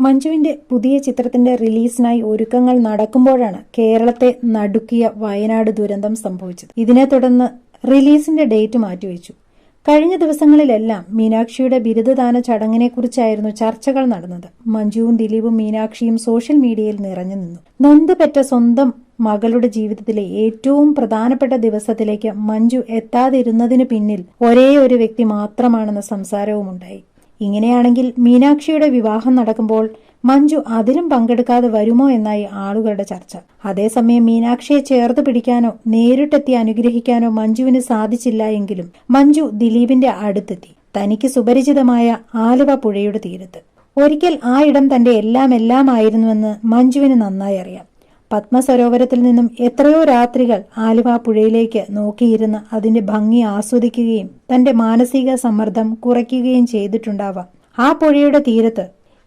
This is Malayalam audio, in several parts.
മഞ്ജുവിന്റെ പുതിയ ചിത്രത്തിന്റെ റിലീസിനായി ഒരുക്കങ്ങൾ നടക്കുമ്പോഴാണ് കേരളത്തെ നടുക്കിയ വയനാട് ദുരന്തം സംഭവിച്ചത്. ഇതിനെ തുടർന്ന് റിലീസിന്റെ ഡേറ്റ് മാറ്റിവെച്ചു. കഴിഞ്ഞ ദിവസങ്ങളിലെല്ലാം മീനാക്ഷിയുടെ ബിരുദദാന ചടങ്ങിനെക്കുറിച്ചായിരുന്നു ചർച്ചകൾ നടന്നത്. മഞ്ജുവും ദിലീപും മീനാക്ഷിയും സോഷ്യൽ മീഡിയയിൽ നിറഞ്ഞു നിന്നു. നൊന്തുപെറ്റ സ്വന്തം മകളുടെ ജീവിതത്തിലെ ഏറ്റവും പ്രധാനപ്പെട്ട ദിവസത്തിലേക്ക് മഞ്ജു എത്താതിരുന്നതിന് പിന്നിൽ ഒരേ ഒരു വ്യക്തി മാത്രമാണെന്ന സംസാരവുമുണ്ടായി. ഇങ്ങനെയാണെങ്കിൽ മീനാക്ഷിയുടെ വിവാഹം നടക്കുമ്പോൾ മഞ്ജു അതിലും പങ്കെടുക്കാതെ വരുമോ എന്നായി ആളുകളുടെ ചർച്ച. അതേസമയം മീനാക്ഷിയെ ചേർത്ത് പിടിക്കാനോ നേരിട്ടെത്തി അനുഗ്രഹിക്കാനോ മഞ്ജുവിന് സാധിച്ചില്ല എങ്കിലും മഞ്ജു ദിലീപിന്റെ അടുത്തെത്തി. തനിക്ക് സുപരിചിതമായ ആലുവ പുഴയുടെ തീരത്ത്. ഒരിക്കൽ ആ ഇടം തന്റെ എല്ലാം എല്ലാം ആയിരുന്നുവെന്ന് മഞ്ജുവിന് നന്നായി അറിയാം. പത്മസരോവരത്തിൽ നിന്നും എത്രയോ രാത്രികൾ ആലുവ പുഴയിലേക്ക് നോക്കിയിരുന്ന് അതിന്റെ ഭംഗി ആസ്വദിക്കുകയും തന്റെ മാനസിക സമ്മർദ്ദം കുറയ്ക്കുകയും ചെയ്തിട്ടുണ്ടാവാം. ആ പുഴയുടെ തീരത്ത്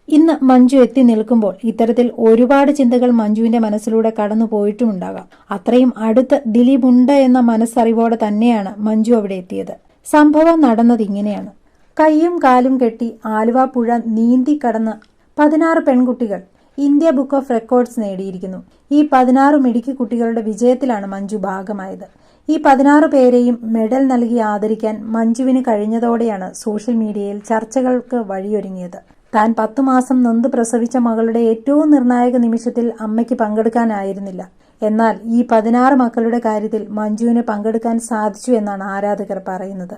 ഇന്ന് മഞ്ജു എത്തി നിൽക്കുമ്പോൾ ഇത്തരത്തിൽ ഒരുപാട് ചിന്തകൾ മഞ്ജുവിന്റെ മനസ്സിലൂടെ കടന്നു പോയിട്ടുമുണ്ടാകാം. അത്രയും അടുത്ത് ദിലീപ് ഉണ്ട് എന്ന മനസ്സറിവോടെ തന്നെയാണ് മഞ്ജു അവിടെ എത്തിയത്. സംഭവം നടന്നത് ഇങ്ങനെയാണ്. കയ്യും കാലും കെട്ടി ആലുവ പുഴ നീന്തി കടന്ന് പതിനാറ് പെൺകുട്ടികൾ ഇന്ത്യ ബുക്ക് ഓഫ് റെക്കോർഡ്സ് നേടിയിരിക്കുന്നു. ഈ പതിനാറ് മിടുക്കി കുട്ടികളുടെ വിജയത്തിലാണ് മഞ്ജു ഭാഗമായത്. ഈ പതിനാറ് പേരെയും മെഡൽ നൽകി ആദരിക്കാൻ മഞ്ജുവിന് കഴിഞ്ഞതോടെയാണ് സോഷ്യൽ മീഡിയയിൽ ചർച്ചകൾക്ക് വഴിയൊരുങ്ങിയത്. താൻ പത്തു മാസം നൊന്ത് പ്രസവിച്ച മകളുടെ ഏറ്റവും നിർണായക നിമിഷത്തിൽ അമ്മയ്ക്ക് പങ്കെടുക്കാനായിരുന്നില്ല. എന്നാൽ ഈ പതിനാറ് മക്കളുടെ കാര്യത്തിൽ മഞ്ജുവിന് പങ്കെടുക്കാൻ സാധിച്ചു എന്നാണ് ആരാധകർ പറയുന്നത്.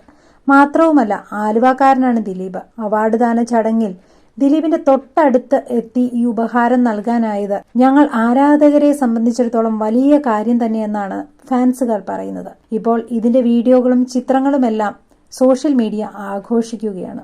മാത്രവുമല്ല ആലുവക്കാരനാണ് ദിലീപ്. അവാർഡ് ദാന ചടങ്ങിൽ ദിലീപിന്റെ തൊട്ടടുത്ത് എത്തി ഈ ഉപഹാരം നൽകാനായത്. ഞങ്ങൾ ആരാധകരെ സംബന്ധിച്ചിടത്തോളം വലിയ കാര്യം തന്നെയെന്നാണ് ഫാൻസുകൾ പറയുന്നത്. ഇപ്പോൾ ഇതിന്റെ വീഡിയോകളും ചിത്രങ്ങളുമെല്ലാം സോഷ്യൽ മീഡിയ ആഘോഷിക്കുകയാണ്.